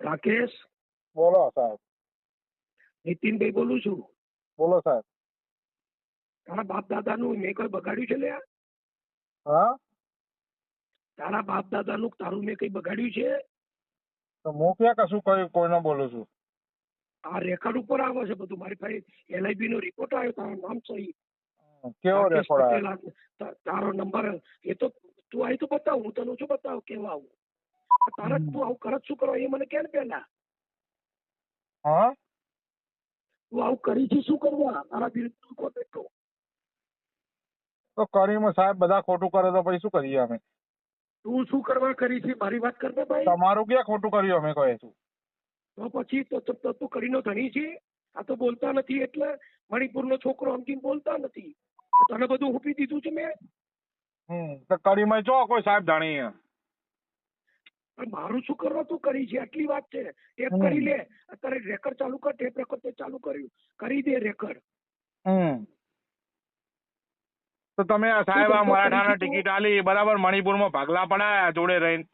રાકેશ? બોલો સાહેબ. નીતિનભાઈ બોલું છું. બોલો સાહેબ. તારા બાપ દાદાનું મેં કઈ બગાડ્યું છે લ્યા? હા? તારા બાપ દાદાનું તારું મેં કઈ બગાડ્યું છે? તો હું ક્યાં કશું કઈ કોઈને બોલું છું. આ રેકોર્ડ ઉપર આવે છે બધું. મારી પાસે એલઆઈબી નો રિપોર્ટ આવ્યો તારું નામ સહી. કેવો રેકોર્ડ આવ્યો? તારો નંબર એ તો તું આવી તો બતાવ હું તને શું બતાવ કેવા આવું? તારા તું આવું કરત શું કરવા? એ મને કેમ પેલા હા? તું આવું કરી છે શું કરવા? તારા વિરુદ્ધ કો બેઠો? તો કરીમાં સાહેબ બધા ખોટું કરે તો પછી શું કરીએ અમે? તું શું કરવા કરી છે? મારી વાત કરતો ભાઈ? તમારું ક્યાં ખોટું કર્યું અમે કહે છું? તો પછી તો તો- તો તું કરીનો ધણી છે? આ તો બોલતા નથી એટલે મણિપુરનો છોકરો સમજીને બોલતા નથી. તને બધું હુપી દીધું છે મેં? હમ તો કરીમાં જો કોઈ સાહેબ જાણીએ મારું શું કરવા તું કરી છે? આટલી વાત છે. ટેપ કરી લે. અત્યારે રેકર્ડ ચાલુ કર ટેપ રેકર્ડ તે ચાલુ કર્યું. કરી દે રેકર્ડ તો તમે સાહેબ આ કરી ટિકિટ આલી. બરાબર મણિપુરમાં ભાગલા પડાયા જોડે રહીને.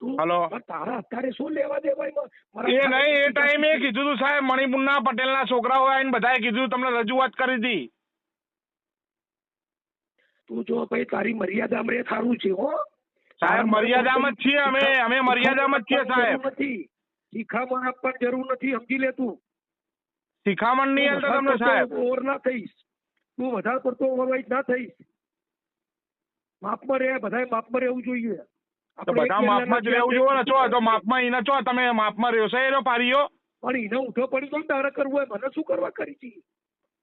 હેલો. તારા અત્યારે શું લેવા દે ભાઈ? મ- એ નહીં એ ટાઈમે કીધું તું સાહેબ મણિપુરના પટેલના છોકરાઓ આવીને બધાએ કીધું તમને રજૂઆત કરી હતી તું જો ભાઈ તારી મર્યાદામાં રે સારું છે હો. સાહેબ મર્યાદામાં જ છીએ અમે. અમે મર્યાદામાં જ છીએ સાહેબ. શિખામણ આપવાની જરૂર નથી સમજી લે તું. શિખામણ નહીં તું તમને સાહેબ. ઓવર ના થઈશ. તું વધારે પડતો ઓવરવાઇઝ ના થઈશ. માપમાં રહે બધાએ માપમાં રહેવું જોઈએ. તો બધા માપમાં જ રહેવું જોઈએ ને? છો તો માપમાં એના છો તમે માપમાં રહ્યો. છે એનો પારીઓ. પણ એને ઉઠો પડી જાય તારે કરવું હોય મને શું કરવા કરી છે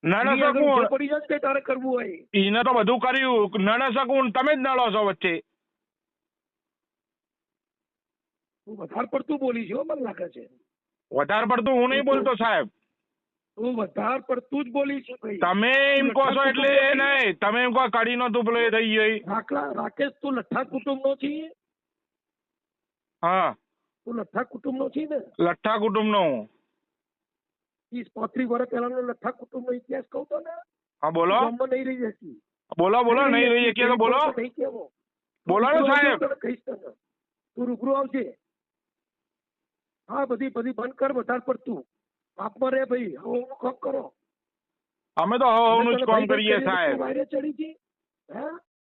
એની શકું. પડી જાય ને તારે કરવું હોય. એને તો બધું કર્યું. નણ શકું. તમે જ નડો છો વચ્ચે. તું વધારે પડતું બોલી છે હો, મને લાગે છે. વધારે પડતું હું નહીં બોલતો સાહેબ. તું વધારે પડતું જ બોલી છે ભાઈ. તમે એમ કહો છો એટલે એ નહીં. તમે એમ કહો કડીનો તું પેલો એ થઈ ગયો ઈ. રાખલા રાકેશ તું લઠ્ઠા કુટુંબ નો છે હા. તું લઠ્ઠા કુટુંબ નો છે ને? લઠ્ઠા કુટુંબનો હું. ત્રીસ પાંત્રીસ વર્ષ પહેલાનો લઠ્ઠા કુટુંબ નો ઇતિહાસ કહું તો ને? હા બોલો. ગામમાં નહીં રહી જતી બોલો બોલો નહીં રહી શકીએ તો બોલો. નહીં કહેવો. બોલો ને રૂબરૂ સાહેબ. આવજે તને કહીશ તને. તું રૂબરૂ આવજે હા બધી બધી બંધ કર વધારે પડતું માપમાં રે ભાઈ હવે હું કામ કરો. અમે તો હવે જ કામ કરીએ સાહેબ. વાયરે ચડી ગઈ.